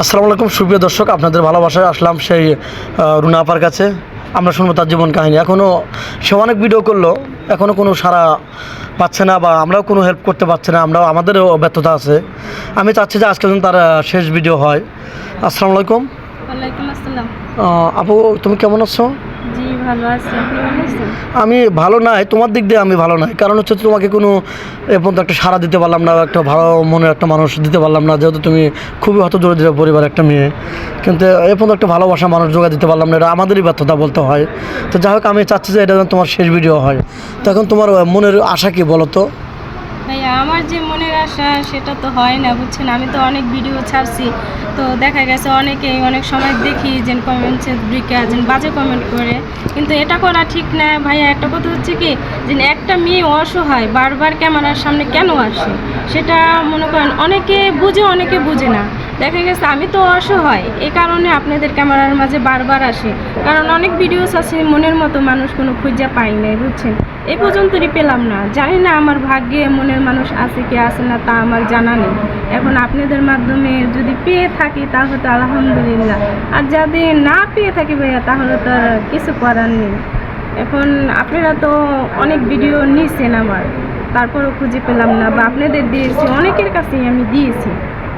আসসালামু আলাইকুম সুপ্রিয় দর্শক আপনাদের ভালোবাসায় আসলাম সেই রুনা আপার কাছে। আমরা শুনব তার জীবন কাহিনী। এখনও সে অনেক ভিডিও করল এখনও কোনো সারা পাচ্ছে না বা আমরাও কোনো হেল্প করতে পারছে না আমরাও আমাদেরও ব্যর্থতা আছে। আমি চাচ্ছি যে আজকে যেন তার শেষ ভিডিও হয়। আসসালামু আলাইকুম। আপু তুমি কেমন আছো? আমি ভালো নাই, তোমার দিক দিয়ে আমি ভালো নাই। কারণ হচ্ছে তোমাকে কোনো, এ পর্যন্ত একটা সাড়া দিতে পারলাম না, একটা ভালো মনের একটা মানুষ দিতে পারলাম না। যেহেতু তুমি খুবই হত দূরে দূরে পরিবার একটা মেয়ে, কিন্তু এ পর্যন্ত একটা ভালোবাসা মানুষ যোগা দিতে পারলাম না, এটা আমাদেরই ব্যর্থতা বলতে হয়। তো যাই হোক, আমি চাচ্ছি যে এটা তোমার শেষ ভিডিও হয়। তো এখন তোমার মনের আশা কি বলো তো? ভাইয়া, আমার যে মনের আশা, সেটা তো হয় না, বুঝছেন? আমি তো অনেক ভিডিও ছাড়ছি। তো দেখা গেছে অনেকেই অনেক সময় দেখি যে কমেন্টসে ব্রিকে যে বাজে কমেন্ট করে। কিন্তু এটা করা ঠিক না, ভাইয়া। একটা কথা হচ্ছে কি যে একটা মেয়ে অসহায় বারবার ক্যামেরার সামনে কেন আসে? সেটা মনে করেন, অনেকে বুঝে অনেকে বুঝে না। দেখা গেছে আমি তো অসহায়। এ কারণে আপনাদের ক্যামেরার মাঝে বারবার আসে। কারণ অনেক ভিডিওস আছে, মনের মতো মানুষ কোনো খুঁজে পাই নাই, বুঝছেন? এ পর্যন্তই পেলাম না। জানি না আমার ভাগ্যে মনের মানুষ আছে কি আছে না, তা আমার জানা নেই। এখন আপনাদের মাধ্যমে যদি পেয়ে থাকি, তাহলে তো আলহামদুলিল্লাহ। আর যদি না পেয়ে থাকি ভাইয়া, তাহলে তো আর কিছু করার নেই। এখন আপনারা তো অনেক ভিডিও নিয়েছেন আমার। তারপরও খুঁজে পেলাম না, বা আপনাদের দিয়েছি, অনেকের কাছেই আমি দিয়েছি।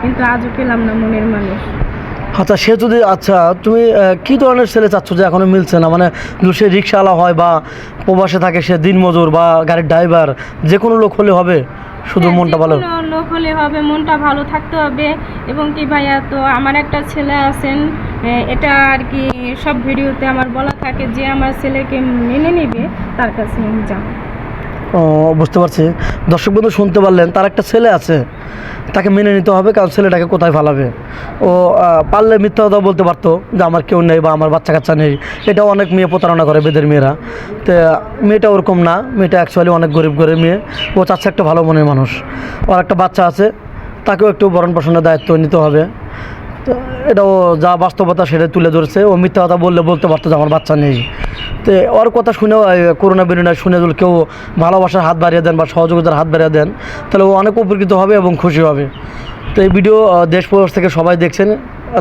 কিন্তু আজও পেলাম না মনের মানুষ। আচ্ছা সে যদি আচ্ছা তুমি কি ধরনের ছেলে চাচ্ছ যে এখনও মিলছে না? মানে সে রিক্সাওয়ালা হয় বা প্রবাসে থাকে সে দিনমজুর বা গাড়ির ড্রাইভার যে কোনো লোক হলে হবে? শুধু হ্যাঁ, মনটা ভালো? লোক হলে হবে মনটা ভালো থাকতে হবে। এবং কি ভাইয়া তো আমার একটা ছেলে আছেন এটা আর কি সব ভিডিওতে আমার বলা থাকে যে আমার ছেলেকে মেনে নেবে তার কাছে আমি যাব। বুঝতে পারছি। দর্শক বন্ধু, শুনতে পারলেন, তার একটা ছেলে আছে। তাকে মেনে নিতে হবে, কারণ ছেলেটাকে কোথায় ফালাবে? ও পারলে মিথ্যা কথা বলতে পারতো যে আমার কেউ নেই বা আমার বাচ্চা কাচ্চা নেই। এটাও অনেক মেয়ে প্রতারণা করে বেদের মেয়েরা। তো, মেয়েটা ওরকম না। মেয়েটা অ্যাকচুয়ালি অনেক গরিব গরিব মেয়ে। ও চাচ্ছে একটা ভালো মনের মানুষ। ওর একটা বাচ্চা আছে। তাকেও একটু ভরণ পোষণের দায়িত্ব নিতে হবে। তো এটাও যা বাস্তবতা সেটা তুলে ধরেছে। ও মিথ্যা কথা বললে বলতে পারতো যে আমার বাচ্চা নেই। তো ওর কথা শুনেও করোনা বিরোনা শুনে যদি কেউ ভালোবাসার হাত বাড়িয়ে দেন বা সহযোগিতার হাত বাড়িয়ে দেন তাহলে ও অনেক উপকৃত হবে এবং খুশি হবে। তো এই ভিডিও দেশ প্রবাস থেকে সবাই দেখছেন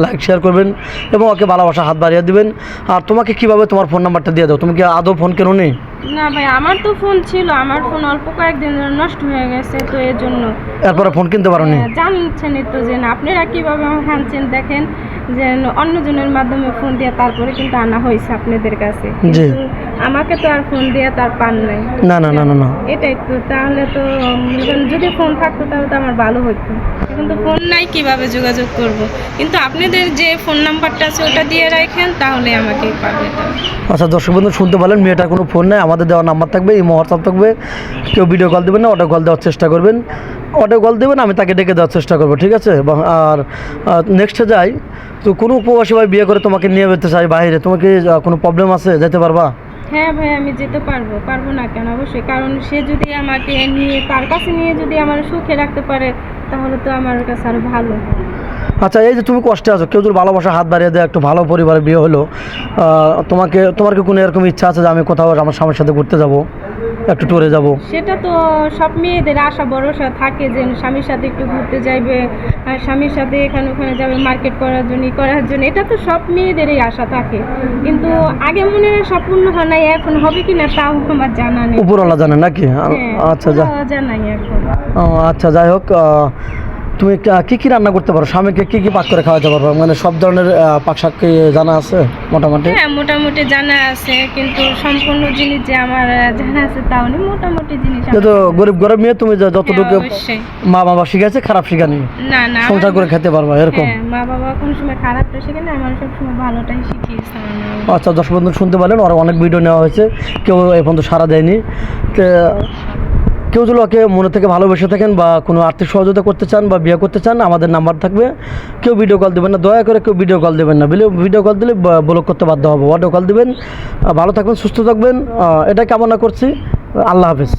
লাইক শেয়ার করবেন এবং ওকে ভালোবাসা হাত বাড়িয়ে দিবেন। আর তোমাকে কীভাবে তোমার ফোন নাম্বারটা দিয়ে দাও? তুমি কি আদৌ ফোন কেন নেই না ভাই আমার তো ফোন ছিল আমার ফোন অল্প কয়েকদিন ধরে নষ্ট হয়ে গেছে তো এর জন্য এরপরে ফোন কিনতে পারো নি হ্যাঁ, জানছেনই তো যে না, আপনারা কীভাবে আমার হানছেন দেখেন? যে অন্যজনের মাধ্যমে ফোন দিয়ে তারপরে কিন্তু আনা হয়েছে আপনাদের কাছে। কিন্তু আমাকে তো আর ফোন দিয়ে তার পান নাই। না না না না না। এটাই তো তাহলে তো যদি ফোন থাকতো তাহলে তো আমার ভালো হতো কিন্তু ফোন নাই কীভাবে যোগাযোগ করব? কিন্তু আপনাদের যে ফোন নাম্বারটা আছে ওটা দিয়ে রাখেন তাহলে আমাকে পাবে আচ্ছা দর্শক বন্ধু শুনতে পারলেন মেয়েটার কোনো ফোন নাই আমাদের দেওয়া নাম্বার থাকবে এই হোয়াটসঅ্যাপ থাকবে। কেউ ভিডিও কল দেবেন না অটো কল দেওয়ার চেষ্টা করবেন। অটো কল দেবেন আমি তাকে ডেকে দেওয়ার চেষ্টা করব ঠিক আছে? আর নেক্সটে যাই তো কোনো উপবাসী ভাই বিয়ে করে তোমাকে নিয়ে যেতে চাই বাইরে? তোমাকে কোনো প্রবলেম আছে? যেতে পারবা? হ্যাঁ ভাই আমি যেতে পারব। পারব না কেন? অবশ্যই। কারণ সে যদি আমাকে নিয়ে তার কাছে নিয়ে যদি আমার সুখে রাখতে পারে তাহলে তো আমার কাছে আরও ভালো। আচ্ছা এই যে তুমি কষ্টে আছো কেউ যদি ভালোবাসা হাত বাড়িয়ে দেয় একটু ভালো পরিবারে বিয়ে হলো তোমাকে তোমার কি কোনো এরকম ইচ্ছা আছে যে আমি কোথাও আমার স্বামীর সাথে ঘুরতে যাব? একটু ট্যুরে যাব। সেটা তো সব মেয়েদের আশা ভরসা থাকে যে স্বামীর সাথে একটু ঘুরতে যাইবে আর স্বামীর সাথে এখানে ওখানে যাবে মার্কেট করার জন্য করার জন্য এটা তো সব মেয়েদেরই আশা থাকে। কিন্তু আগে মনে হয় সম্পূর্ণ হয় নাই এখন হবে কি না তাও আমার জানা নেই। উপরওয়ালা জানে নাকি? হ্যাঁ, আচ্ছা জানাই এখন। আচ্ছা যাই হোক তুমি কা- কি কি রান্না করতে পারো? স্বামীকে কি কি পাক করে খাওয়াতে পারো? মানে সব ধরনের পাক শাক কি জানা আছে মোটামুটি? হ্যাঁ মোটামুটি জানা আছে কিন্তু সম্পূর্ণ জিনিস যে আমার জানা আছে তাও নেই মোটামুটি জিনিস যেহেতু গরিব গরিব মেয়ে তুমি যা- যতটুকু হ্যাঁ, মা বাবা শিখেছে খারাপ শিখানি। না না সংসার করে খেতে পারবা এরকম? হ্যাঁ মা বাবা কোনো সময় খারাপটা শেখে না আমার সবসময় ভালোটাই শিখিয়েছে। আচ্ছা দশ বন্ধু শুনতে পারলেন ওরা অনেক ভিডিও নেওয়া হয়েছে কেউ এ পর্যন্ত সারা দেয়নি। তো কেউ যদি ওকে মনে থেকে ভালোবেসে থাকেন বা কোনো আর্থিক সহযোগিতা করতে চান বা বিয়ে করতে চান, আমাদের নাম্বার থাকবে। কেউ ভিডিও কল দেবেন না। দয়া করে কেউ ভিডিও কল দেবেন না। ভিডিও কল দিলে ব্লক করতে বাধ্য হবে। অডিও কল দেবেন। ভালো থাকবেন, সুস্থ থাকবেন। এটা কামনা করছি। আল্লাহ হাফেজ।